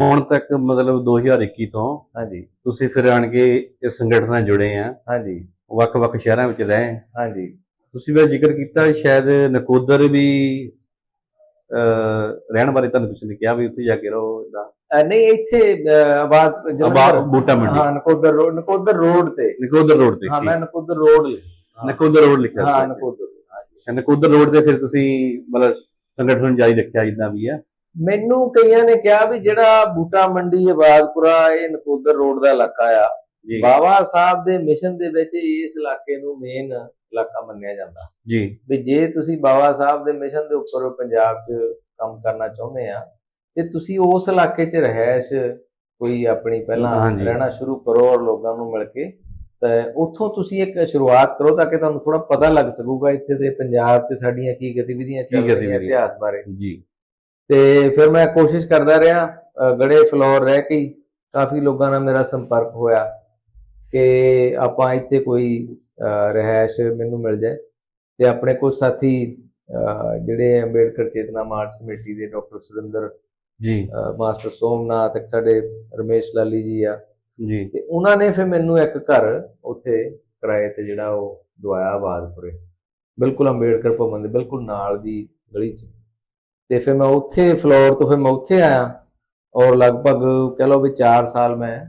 ਹੁਣ ਤੱਕ ਮਤਲਬ 2021 ਤੋਂ ਹਾਂਜੀ। ਤੁਸੀਂ ਫਿਰ ਆਣ ਕੇ ਇਸ ਸੰਗਠਨ ਨਾਲ ਜੁੜੇ ਆ। ਹਾਂਜੀ। ਵੱਖ-ਵੱਖ ਸ਼ਹਿਰਾਂ ਵਿੱਚ ਰਹੇ। ਹਾਂਜੀ। ਤੁਸੀਂ ਵੀ ਜ਼ਿਕਰ ਕੀਤਾ ਸ਼ਾਇਦ ਨਕੋਦਰ ਵੀ ਰਹਿਣ ਬਾਰੇ ਤੁਹਾਨੂੰ ਕਿਸੇ ਨੇ ਕਿਹਾ ਵੀ ਉੱਥੇ ਜਾ ਕੇ ਰਹੋ ਇਦਾਂ? ਨਹੀਂ ਇੱਥੇ ਆਬਾਦ ਬੂਟਾ ਮੰਡੀ। ਹਾਂ ਨਕੋਦਰ ਰੋਡ ਨਕੋਦਰ ਰੋਡ ਤੇ। ਨਕੋਦਰ ਰੋਡ ਤੇ ਹਾਂ। ਮੈਂ ਨਕੋਦਰ ਰੋਡ। ਨਕੋਦਰ ਰੋਡ ਲਿਖਿਆ ਹਾਂ। ਨਕੋਦਰ ਰੋਡ ਤੇ ਫਿਰ ਤੁਸੀਂ ਮਤਲਬ ਸੰਗਠਨ ਜਾਰੀ ਰੱਖਿਆ ਜਿੱਦਾਂ ਵੀ ਹੈ ਮੈਨੂੰ ਕਈਆਂ ਨੇ ਕਿਹਾ ਵੀ ਜਿਹੜਾ ਬੂਟਾ ਮੰਡੀ ਆਬਾਦਪੁਰਾ ਇਹ ਨਕੋਦਰ ਰੋਡ ਦਾ ਇਲਾਕਾ ਆ। ਬਾਬਾ ਸਾਹਿਬ ਦੇ ਮਿਸ਼ਨ ਦੇ ਵਿੱਚ ਇਸ ਇਲਾਕੇ ਨੂੰ ਮੇਨ ਇਲਾਕਾ ਮੰਨਿਆ ਜਾਂਦਾ। ਜੀ। ਵੀ ਜੇ ਤੁਸੀਂ ਬਾਬਾ ਸਾਹਿਬ ਦੇ ਮਿਸ਼ਨ ਦੇ ਉੱਪਰ ਪੰਜਾਬ 'ਚ ਕੰਮ ਕਰਨਾ ਚਾਹੁੰਦੇ ਆ ਤੇ ਤੁਸੀਂ ਉਸ ਇਲਾਕੇ 'ਚ ਰਹਿਸ਼ ਕੋਈ ਆਪਣੀ ਪਹਿਲਾਂ ਰਹਿਣਾ ਸ਼ੁਰੂ ਕਰੋ ਔਰ ਲੋਕਾਂ ਨੂੰ ਮਿਲ ਕੇ ਤੇ ਉੱਥੋਂ ਤੁਸੀਂ ਇੱਕ ਸ਼ੁਰੂਆਤ ਕਰੋ ਤਾਂ ਕਿ ਤੁਹਾਨੂੰ ਥੋੜਾ ਪਤਾ ਲੱਗ ਸਕੂਗਾ ਇੱਥੇ ਦੇ ਪੰਜਾਬ 'ਚ ਸਾਡੀਆਂ ਕੀ ਗਤੀਵਿਧੀਆਂ ਚੱਲ ਰਹੀਆਂ ਇਤਿਹਾਸ ਬਾਰੇ। ਜੀ। ਤੇ ਫਿਰ ਮੈਂ ਕੋਸ਼ਿਸ਼ ਕਰਦਾ ਰਿਹਾ ਗੜੇ ਫਲੋਰ ਰਹਿ ਕੇ ਕਾਫੀ ਲੋਕਾਂ ਨਾਲ ਮੇਰਾ ਸੰਪਰਕ ਹੋਇਆ ਕਿ ਆਪਾਂ ਇੱਥੇ ਕੋਈ ਰਿਹਾਇਸ਼ ਮੈਨੂੰ ਮਿਲ ਜਾਏ ਤੇ ਆਪਣੇ ਕੁਝ ਸਾਥੀ ਜਿਹੜੇ ਅੰਬੇਡਕਰ ਚੇਤਨਾ ਮਾਰਚ ਕਮੇਟੀ ਦੇ ਡਾਕਟਰ ਸੁਰਿੰਦਰ ਜੀ। ਮਾਸਟਰ ਸੋਮਨਾਥ ਇੱਕ ਸਾਡੇ ਰਮੇਸ਼ ਲਾਲੀ ਜੀ ਆ। ਜੀ। ਤੇ ਉਹਨਾਂ ਨੇ ਫਿਰ ਮੈਨੂੰ ਇੱਕ ਘਰ ਉੱਥੇ ਕਿਰਾਏ ਤੇ ਜਿਹੜਾ ਉਹ ਦਵਾਇਆ ਆਬਾਦਪੁਰੇ। ਬਿਲਕੁਲ ਅੰਬੇਡਕਰ ਭਵਨ ਦੇ ਬਿਲਕੁਲ ਨਾਲ ਦੀ ਗਲੀ 'ਚ। ਤੇ ਫਿਰ ਮੈਂ ਉੱਥੇ ਫਲੋਰ ਤੋਂ ਫਿਰ ਮੈਂ ਉੱਥੇ ਆਇਆ ਔਰ ਲਗਭਗ ਕਹ ਲਓ ਵੀ 4 ਸਾਲ ਮੈਂ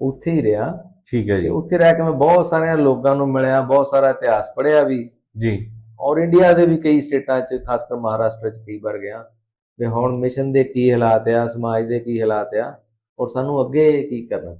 ਉੱਥੇ ਹੀ ਰਿਹਾ। ਠੀਕ ਹੈ ਜੀ। ਉੱਥੇ ਰਹਿ ਕੇ ਮੈਂ ਬਹੁਤ ਸਾਰੇ ਲੋਕਾਂ ਨੂੰ ਮਿਲਿਆ ਬਹੁਤ ਸਾਰਾ ਇਤਿਹਾਸ ਪੜ੍ਹਿਆ ਵੀ। ਜੀ। ਔਰ ਇੰਡੀਆ ਦੇ ਵੀ ਕਈ ਸਟੇਟਾਂ 'ਚ ਖਾਸ ਕਰ ਮਹਾਰਾਸ਼ਟਰ 'ਚ ਕਈ ਵਾਰ ਗਿਆ ਵੀ ਹੁਣ ਮਿਸ਼ਨ ਦੇ ਕੀ ਹਾਲਾਤ ਆ ਸਮਾਜ ਦੇ ਕੀ ਹਾਲਾਤ ਆ ਔਰ ਸਾਨੂੰ ਅੱਗੇ ਕੀ ਕਰਨਾ